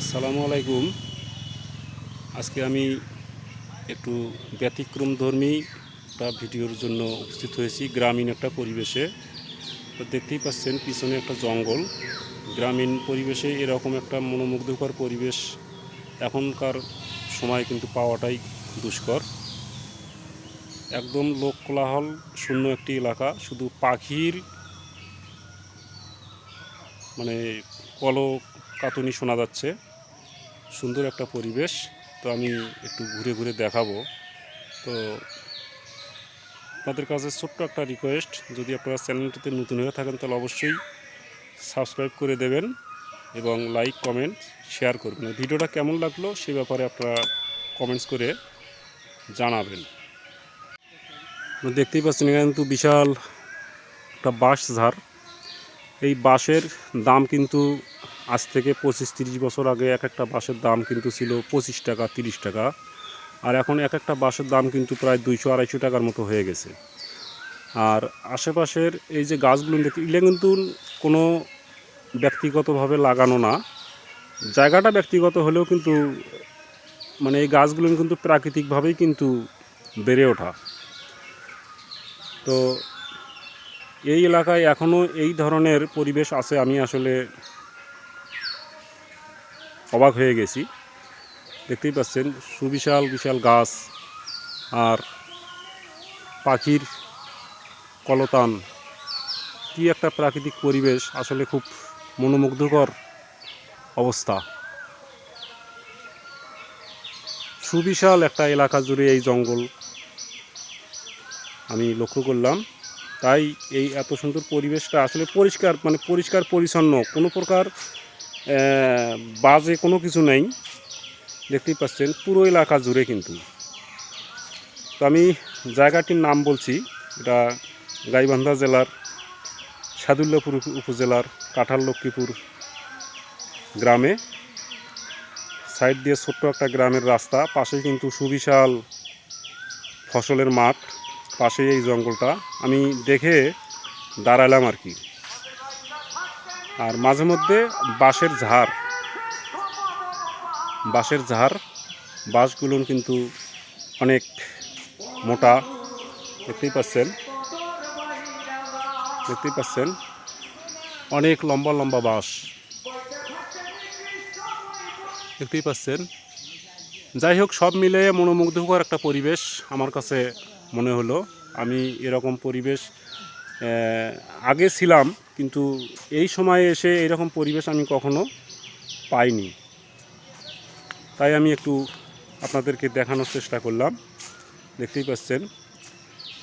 আসসালামু আলাইকুম। আজকে আমি একটু ব্যতিক্রম ধর্মী একটা ভিডিওর জন্য উপস্থিত হয়েছি গ্রামীণ একটা পরিবেশে। তো দেখতেই পাচ্ছেন পিছনে একটা জঙ্গল। গ্রামীণ পরিবেশে এরকম একটা মনোমুগ্ধকর পরিবেশ এখনকার সময় কিন্তু পাওয়াটাই দুষ্কর। একদম লোক কোলাহল শূন্য একটি এলাকা, শুধু পাখির মানে কল কাতুনি শোনা যাচ্ছে। সুন্দর একটা পরিবেশ, তো আমি একটু ঘুরে ঘুরে দেখাবো। তো আপনাদের কাছে ছোট্ট একটা রিকোয়েস্ট যদি আপনারা চ্যানেলটিতে নতুন হয়ে থাকেন, তাহলে অবশ্যই সাবস্ক্রাইব করে দেবেন এবং লাইক কমেন্ট শেয়ার করবেন। ভিডিওটা কেমন লাগল সে ব্যাপারে আপনারা কমেন্টস করে জানাবেন। দেখতেই পাচ্ছেন, এখানে কিন্তু বিশাল একটা বাঁশ ঝাড় এই বাঁশের দাম কিন্তু আজ থেকে পঁচিশ, তিরিশ বছর আগে এক একটা বাঁশের দাম কিন্তু ছিল পঁচিশ টাকা, তিরিশ টাকা। আর এখন এক একটা বাঁশের দাম কিন্তু প্রায় দুইশো, আড়াইশো টাকার মতো হয়ে গেছে। আর আশেপাশের এই যে গাছগুলো দেখি, এগুলো কিন্তু কোনো ব্যক্তিগতভাবে লাগানো না। জায়গাটা ব্যক্তিগত হলেও কিন্তু মানে এই গাছগুলো কিন্তু প্রাকৃতিকভাবেই কিন্তু বেড়ে ওঠা। তো এই এলাকায় এখনও এই ধরনের পরিবেশ আছে, আমি আসলে অবাক হয়ে গেছি। দেখতেই পাচ্ছেন, সুবিশাল, বিশাল গাছ আর পাখির কলতান। কি একটা প্রাকৃতিক পরিবেশ, আসলে খুব মনোমুগ্ধকর অবস্থা। সুবিশাল একটা এলাকা জুড়ে এই জঙ্গল আমি লক্ষ্য করলাম। তাই এই এত সুন্দর পরিবেশটা আসলে পরিষ্কার মানে পরিষ্কার, পরিচ্ছন্ন, কোনো প্রকার বাজে কোনো কিছু নেই। দেখতেই পাচ্ছেন, পুরো এলাকা জুড়ে কিন্তু। তো আমি জায়গাটির নাম বলছি, এটা গাইবান্ধা জেলার, সাদুল্লাপুর উপজেলার কাঁঠাল লক্ষ্মীপুর গ্রামে। সাইড দিয়ে ছোট্ট একটা গ্রামের রাস্তা, পাশে কিন্তু সুবিশাল ফসলের মাঠ পাশে এই জঙ্গলটা। আমি দেখে দাঁড়ালাম আর কি। আর মাঝে মধ্যে বাঁশের ঝাড়। বাঁশের ঝাড়, বাঁশগুলো কিন্তু অনেক মোটা, দেখতেই পাচ্ছেন? দেখতেই পাচ্ছেন? অনেক লম্বা লম্বা বাঁশ। দেখতেই পাচ্ছেন? যাই হোক, সব মিলে মনোমুগ্ধকর একটা পরিবেশ আমার কাছে মনে হলো। আমি এরকম পরিবেশ আগে ছিলাম কিন্তু এই সময়ে এসে এরকম পরিবেশ আমি কখনো পাইনি। তাই আমি একটু আপনাদেরকে দেখানোর চেষ্টা করলাম। দেখতেই পাচ্ছেন।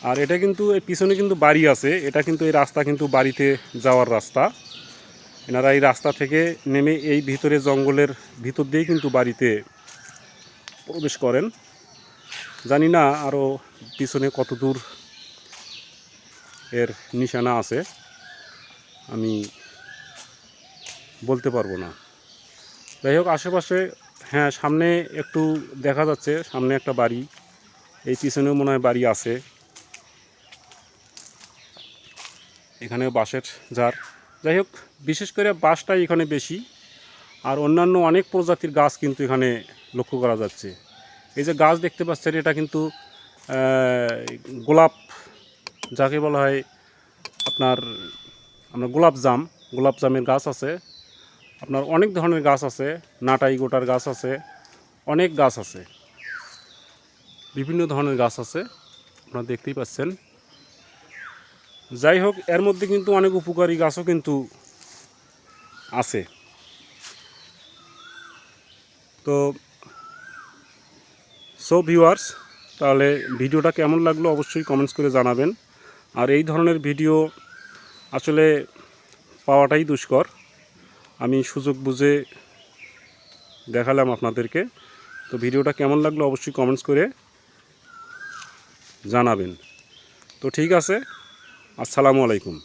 আর এটা কিন্তু, এর পিছনে কিন্তু বাড়ি আছে। এটা কিন্তু, এই রাস্তা কিন্তু বাড়িতে যাওয়ার রাস্তা। এনারা এই রাস্তা থেকে নেমে এই ভিতরে জঙ্গলের ভিতর দিয়েই কিন্তু বাড়িতে প্রবেশ করেন। জানি না আরও পিছনে কত দূর এর নিশানা আছে। আমি বলতে পারব না। যাই হোক, আশেপাশে হ্যাঁ সামনে একটু দেখা যাচ্ছে, সামনে একটা বাড়ি। এই পিছনেও মনে হয় বাড়ি আছে। এখানেও বাঁশের ঝাড়। যাই হোক, বিশেষ করে বাঁশটাই এখানে বেশি। আর অন্যান্য অনেক প্রজাতির গাছ কিন্তু এখানে লক্ষ্য করা যাচ্ছে। এই যে গাছ দেখতে পাচ্ছেন, এটা কিন্তু গোলাপ, যাকে বলা হয় আপনার আমরা গোলাপ জাম, গোলাপ জামের গাছ আছে। আপনার অনেক ধরনের গাছ আছে, নাটাই গোটার গাছ আছে, অনেক গাছ আছে। বিভিন্ন ধরনের গাছ আছে, আপনারা দেখতেই পাচ্ছেন। যাই হোক, এর মধ্যে কিন্তু অনেক উপকারী গাছও কিন্তু আছে। তো সো ভিউয়ার্স তাহলে ভিডিওটা কেমন লাগল অবশ্যই কমেন্টস করে জানাবেন। আর এই ধরনের ভিডিও আসলে পাওয়াটাই দুষ্কর। আমি সুযোগ বুঝে দেখালাম আপনাদেরকে। তো ভিডিওটা কেমন লাগল অবশ্যই কমেন্টস করে জানাবেন। তো ঠিক আছে, আসসালামু আলাইকুম।